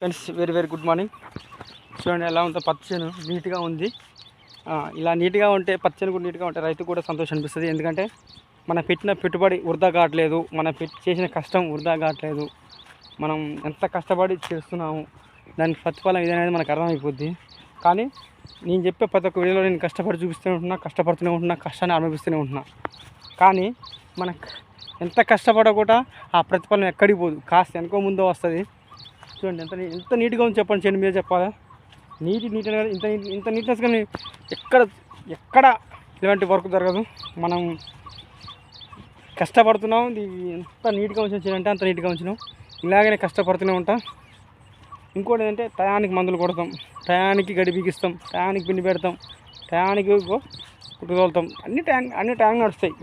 Friends very very good morning చూడండి ఎలా ఉందో పచ్చను నీట్గా ఉంది. ఇలా నీట్గా ఉంటే పచ్చని కూడా నీట్గా ఉంటే రైతు కూడా సంతోషం అనిపిస్తుంది. ఎందుకంటే మనం పెట్టిన పెట్టుబడి వృధా కావట్లేదు. మనం పెట్టి చేసిన కష్టం వృధా కావట్లేదు. మనం ఎంత కష్టపడి చేస్తున్నాము దానికి ప్రతిఫలం ఇదనేది మనకు అర్థమైపోద్ది. కానీ నేను చెప్పే ప్రతి ఒక్క వీడియోలో నేను కష్టపడి చూపిస్తూనే ఉంటున్నా కష్టపడుతూనే ఉంటున్నా కష్టాన్ని అనుభవిస్తూనే ఉంటున్నా. కానీ మనకు ఎంత కష్టపడ కూడా ఆ ప్రతిఫలం ఎక్కడికి పోదు. కాస్త వెనక ముందో వస్తుంది. చూడండి ఎంత ఎంత నీట్గా ఉంది చెప్పండి చేయండి మీరు చెప్పాలా? నీటి నీట్ ఇంత ఇంత నీట్నెస్ కానీ ఎక్కడ ఎక్కడ ఇలాంటి వర్క్ జరగదు. మనం కష్టపడుతున్నాం ఇది ఎంత నీట్గా ఉంచిన చేయాలంటే అంత నీట్గా ఉంచినాం. ఇలాగనే కష్టపడుతూనే ఉంటాం. ఇంకోటి ఏంటంటే టయానికి మందులు కొడతాం. టయానికి గడి బిగిస్తాం. టయానికి పిండి పెడతాం. టయానికి కుట్టుగోలుతాం అన్ని ట్యాంక్ అన్ని ట్యాంక్ నడుస్తాయి.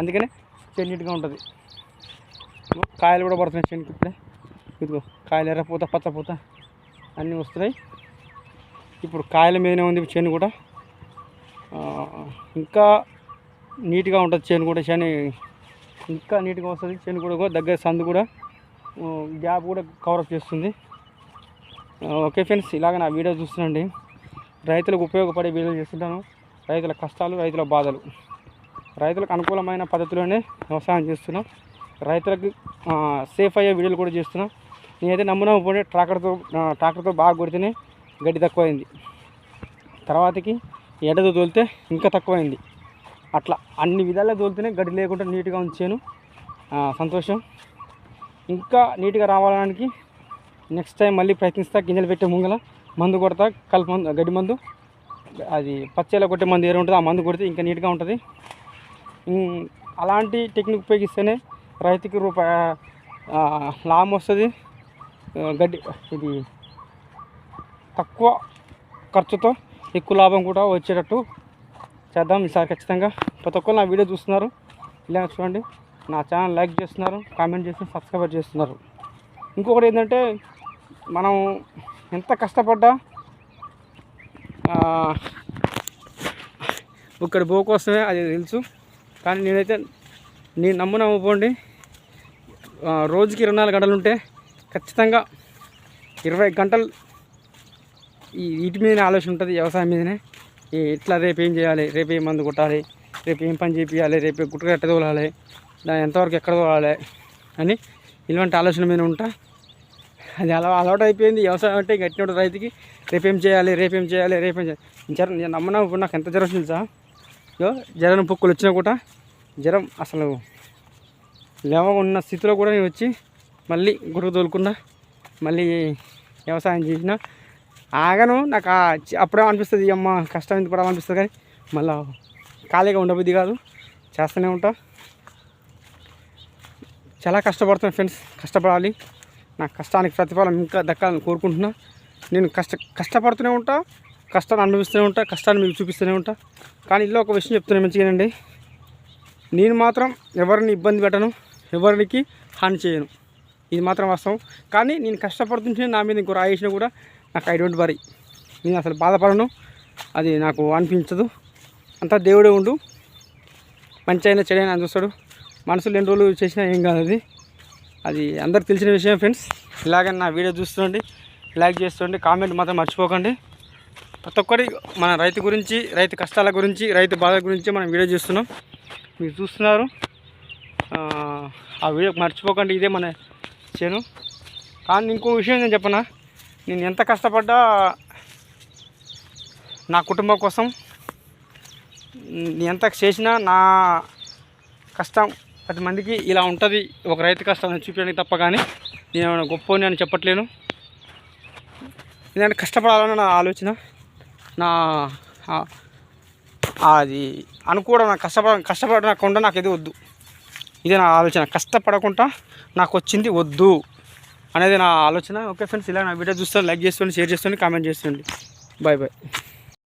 అందుకనే చేను నీట్గా ఉంటుంది. కాయలు కూడా పడుతున్నాయి చేనుకి ఇప్పుడే. ఇదిగో కాయలు ఎర్రపూత పచ్చపూత అన్నీ వస్తున్నాయి. ఇప్పుడు కాయల మీదనే ఉంది చేను కూడా. ఇంకా నీట్గా ఉంటుంది చేను కూడా. చేను ఇంకా నీట్గా వస్తుంది. చేను కూడా దగ్గర సందు కూడా గ్యాప్ కూడా కవరప్ చేస్తుంది. ఓకే ఫ్రెండ్స్ ఇలాగ నా వీడియో చూస్తున్నాండి. రైతులకు ఉపయోగపడే వీడియో చేస్తుంటాను. రైతుల కష్టాలు రైతుల బాధలు. రైతులకు అనుకూలమైన పద్ధతిలోనే వ్యవసాయం చేస్తున్నాం. రైతులకు సేఫ్ అయ్యే వీడియోలు కూడా చేస్తున్నాం. నేనైతే నమ్మునా పోనీ ట్రాక్టర్తో ట్రాక్టర్తో బాగా కొడితేనే గడ్డి తక్కువైంది. తర్వాతకి ఎడతో తోలితే ఇంకా తక్కువైంది. అట్లా అన్ని విధాలుగా తోలితేనే గడ్డి లేకుండా నీట్గా ఉంచాను. సంతోషం. ఇంకా నీట్గా రావడానికి నెక్స్ట్ టైం మళ్ళీ ప్రయత్నిస్తా గింజలు పెట్టే ముంగల మందు కొడతా కలుపు మందు గడ్డి మందు. అది పచ్చేలా కొట్టే మందు ఏరు ఉంటుంది ఆ మందు కొడితే ఇంకా నీట్గా ఉంటుంది. అలాంటి టెక్నిక్ ఉపయోగిస్తేనే రైతుకి రూపాయి లాభం వస్తుంది. గడ్డి ఇది తక్కువ ఖర్చుతో ఎక్కువ లాభం కూడా వచ్చేటట్టు చేద్దాం ఈసారి ఖచ్చితంగా. ప్రతి ఒక్కరు నా వీడియో చూస్తున్నారు. ఇలా చూడండి. నా ఛానల్ లైక్ చేస్తున్నారు కామెంట్ చేసి సబ్స్క్రైబ్ చేస్తున్నారు. ఇంకొకటి ఏంటంటే మనం ఎంత కష్టపడ్డా ఇక్కడ బో కోసమే అది తెలుసు. కానీ నేనైతే నేను నమ్మున రోజుకి ఇరవై నాలుగు గంటలు ఉంటే ఖచ్చితంగా ఇరవై గంటలు ఈ వీటి మీదనే ఆలోచన ఉంటుంది వ్యవసాయం మీదనే. ఈ రేపు ఏం చేయాలి రేపు ఏం మందు కొట్టాలి రేపు ఏం పని చేయాలి రేపు గుట్టు ఎట్ట తోలాలి దాని ఎంతవరకు ఎక్కడ తోలాలి అని ఇలాంటి ఆలోచన మీద ఉంటా. అది అలా అలవాటు అయిపోయింది వ్యవసాయం అంటే గట్టినోడు రైతుకి రేపేం చేయాలి రేపేం చేయాలి రేపేం చేయాలి. జ్వరం నేను నమ్మనా ఇప్పుడు నాకు ఎంత జ్వరం తెలుసా? సార్ జ్వరం పొక్కులు వచ్చినా కూడా జ్వరం అసలు లేవ ఉన్న స్థితిలో కూడా నేను వచ్చి మళ్ళీ గుర్రు తోలుకున్నా మళ్ళీ వ్యవసాయం చేసిన ఆగను. నాకు ఆ చి- అప్పుడే అనిపిస్తుంది అమ్మ కష్టం ఎందుకు పడాలనిపిస్తుంది కానీ మళ్ళీ ఖాళీగా ఉండబుద్ధి కాదు. చేస్తూనే ఉంటా. చాలా కష్టపడుతున్నాను ఫ్రెండ్స్ కష్టపడాలి. నా కష్టానికి ప్రతిఫలం ఇంకా దక్కాలని కోరుకుంటున్నా. నేను కష్ట కష్టపడుతూనే ఉంటా కష్టాన్ని అనుభవిస్తూనే ఉంటా కష్టాన్ని మీకు చూపిస్తూనే ఉంటా. కానీ ఇల్లు ఒక విషయం చెప్తున్నా మంచిగానండి. నేను మాత్రం ఎవరిని ఇబ్బంది పెట్టను ఎవరికి హాని చేయను. ఇది మాత్రం వాస్తవం. కానీ నేను కష్టపడుతుంటే నా మీద ఇంకో రాయేసినా కూడా నాకు ఐ డోంట్ వరీ నేను అసలు బాధపడను. అది నాకు అనిపించదు. అంతా దేవుడే ఉండు. మంచి అయినా చెడైనా అని చూస్తాడు. మనసులు ఎన్ని రోజులు చేసినా ఏం కాదు అది. అది అందరు తెలిసిన విషయం ఫ్రెండ్స్. ఇలాగే నా వీడియో చూస్తుండండి. లైక్ చేస్తుండండి. కామెంట్ మాత్రం మర్చిపోకండి. ప్రతి ఒక్కరి మన రైతు గురించి రైతు కష్టాల గురించి రైతు బాధ గురించి మనం వీడియో చూస్తున్నాం. మీరు చూస్తున్నారు. ఆ వీడియో మర్చిపోకండి. ఇదే మన ఇచ్చాను. కానీ ఇంకో విషయం నేను చెప్పనా? నేను ఎంత కష్టపడ్డా నా కుటుంబం కోసం నేను ఎంత చేసినా నా కష్టం పది మందికి ఇలా ఉంటుంది ఒక రైతు కష్టం అని చూపించడానికి తప్ప కానీ నేను ఏమైనా గొప్పని అని చెప్పట్లేను. నేను కష్టపడాలని నా ఆలోచన నా అది అనుకోవడం నాకు కష్టపడ కష్టపడకుండా నాకు ఇది వద్దు. ఇదే నా ఆలోచన. కష్టపడకుండా నాకు వచ్చింది వద్దు అనేది నా ఆలోచన. ఓకే ఫ్రెండ్స్ ఇలా నా వీడియో చూస్తాను లైక్ చేసుకోండి షేర్ చేసుకోండి కామెంట్ చేసుకోండి. Bye bye